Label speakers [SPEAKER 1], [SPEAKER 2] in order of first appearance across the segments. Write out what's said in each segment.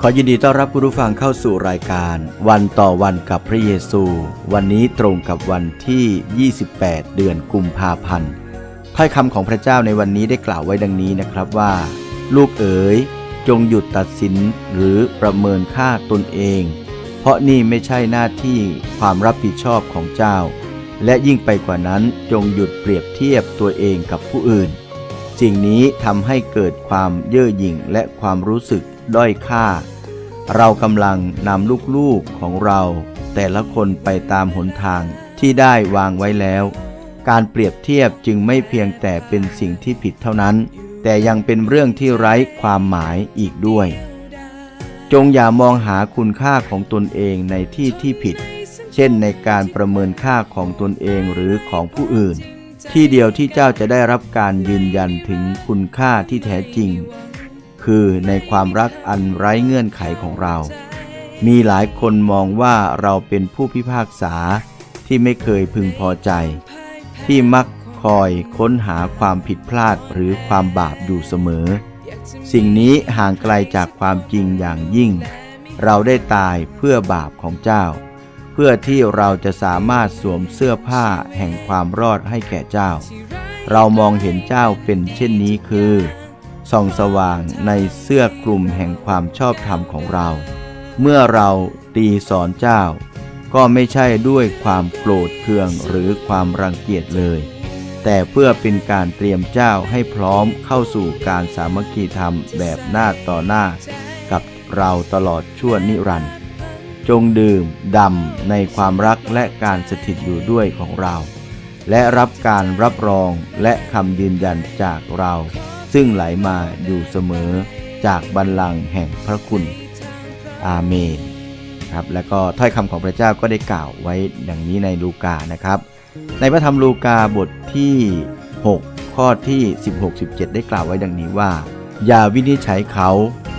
[SPEAKER 1] ขอยินดีต้อนรับคุณผู้ฟังเข้าสู่รายการ วันต่อวันกับพระเยซู วันนี้ตรงกับวันที่ 28 เดือนกุมภาพันธ์ถ้อยคำของพระเจ้าในวันนี้ได้กล่าวไว้ดังนี้นะครับว่า ลูกเอ๋ยจงหยุดตัดสินหรือประเมินค่าตนเอง เพราะนี่ไม่ใช่หน้าที่ความรับผิดชอบของเจ้า และยิ่งไปกว่านั้นจงหยุดเปรียบเทียบตัวเองกับผู้อื่น สิ่งนี้ทำให้เกิดความเย่อหยิ่งและความรู้สึกด้อยค่า เรากำลังนำลูกๆของเรา แต่ละคนไปตามหนทางที่ได้วางไว้แล้ว การเปรียบเทียบจึงไม่เพียงแต่เป็นสิ่งที่ผิดเท่านั้น แต่ยังเป็นเรื่องที่ไร้ความหมายอีกด้วย จงอย่ามองหาคุณค่าของตนเองในที่ที่ผิด เช่นในการประเมินค่าของตนเองหรือของผู้อื่น ที่เดียวที่เจ้าจะได้รับการยืนยันถึงคุณค่าที่แท้จริง คือในความรักอันไร้เงื่อนไขของเรา มีหลายคนมองว่าเราเป็นผู้พิพากษาที่ไม่เคยพึงพอใจ ที่มักคอยค้นหาความผิดพลาดหรือความบาปอยู่เสมอ สิ่งนี้ห่างไกลจากความจริงอย่างยิ่ง เราได้ตายเพื่อบาปของเจ้า เพื่อที่เราจะสามารถสวมเสื้อผ้าแห่งความรอดให้แก่เจ้า เรามองเห็นเจ้าเป็นเช่นนี้คือส่องสว่างในเสื้อกลุ่มแห่งความชอบธรรมของเรา เมื่อเราตีสอนเจ้า ก็ไม่ใช่ด้วยความโกรธเคืองหรือความรังเกียจเลย แต่เพื่อเป็นการเตรียมเจ้าให้พร้อมเข้าสู่การสามัคคีธรรมแบบหน้าต่อหน้า กับเราตลอดชั่วนิรันดร์ จงดื่มดำในความรักและการสถิตอยู่ด้วยของเรา และรับการรับรองและคำยืนยันจากเรา ซึ่งไหลมาอยู่เสมอจากบัลลังก์แห่งพระคุณ อาเมนครับแล้วก็ถ้อยคำของพระเจ้าก็ได้กล่าวไว้ดังนี้ในลูกานะครับ ในพระธรรมลูกาบทที่ 6 ข้อที่ 16-17 ได้กล่าวไว้ดังนี้ว่า อย่าวินิจฉัยเขา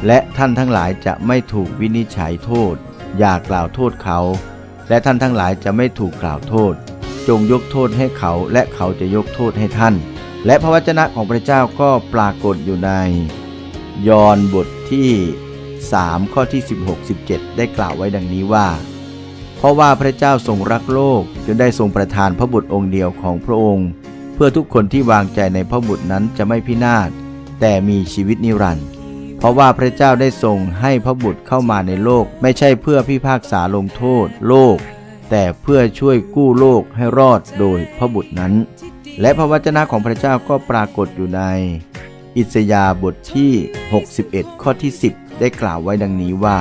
[SPEAKER 1] และท่านทั้งหลายจะไม่ถูกวินิจฉัยโทษ อย่ากล่าวโทษเขา และท่านทั้งหลายจะไม่ถูกกล่าวโทษ จงยกโทษให้เขาและเขาจะยกโทษให้ท่าน และพระวจนะของพระเจ้าก็ปรากฏอยู่ใน ยอห์นบทที่ 3 ข้อที่ 16-17 ได้กล่าวไว้ดังนี้ว่า เพราะว่าพระเจ้าทรงรักโลกจนได้ทรงประทานพระบุตรองค์เดียวของพระองค์ เพื่อทุกคนที่วางใจในพระบุตรนั้นจะไม่พินาศแต่มีชีวิตนิรันดร์ เพราะว่าพระเจ้าได้ทรงให้พระบุตรเข้ามาในโลก ไม่ใช่เพื่อพิพากษาลงโทษโลก แต่เพื่อช่วยกู้โลกให้รอดโดยพระบุตรนั้น และพระวจนะของพระเจ้าก็ปรากฏอยู่ใน อิสยาห์บทที่ 61 ข้อที่ 10 ได้กล่าวไว้ดังนี้ว่า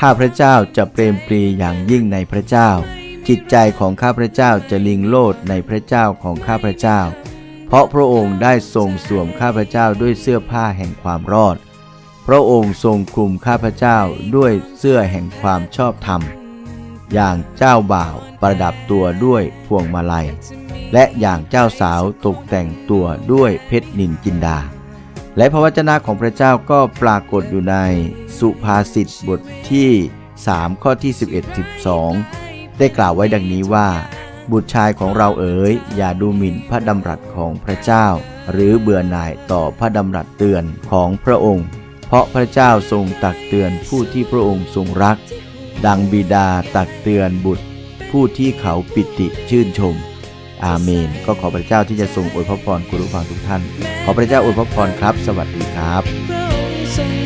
[SPEAKER 1] ข้าพระเจ้าจะเปรมปรีอย่างยิ่งในพระเจ้า จิตใจของข้าพระเจ้าจะลิงโลดในพระเจ้าของข้าพระเจ้า เพราะพระองค์ได้ทรงสวมข้าพระเจ้าด้วยเสื้อผ้าแห่งความรอด พระองค์ทรงคลุมข้าพระเจ้าด้วยเสื้อแห่งความชอบธรรม อย่างเจ้าบ่าวประดับตัวด้วยพวงมาลัย และอย่างเจ้าสาวตกแต่งตัวด้วยเพชรนินจินดา และพระวจนะของพระเจ้าก็ปรากฏอยู่ในสุภาษิตบทที่ 3 ข้อที่ 11 12 ได้กล่าวไว้ดังนี้ว่า บุตรชายของเราเอ๋ยอย่าดูหมิ่นพระดำรัสของพระเจ้า หรือเบื่อหน่ายต่อพระดำรัสเตือนของพระองค์ ราะพระเจ้าทรงตักเตือนผู้ที่พระองค์ทรงรัก ดังบิดาตักเตือนบุตร ผู้ที่เขาปิติชื่นชม อาเมน ก็ขอพระเจ้าที่จะทรงอวยพระพรคุณผู้ฟังทุกท่าน ขอพระเจ้าอวยพระพรครับ สวัสดีครับ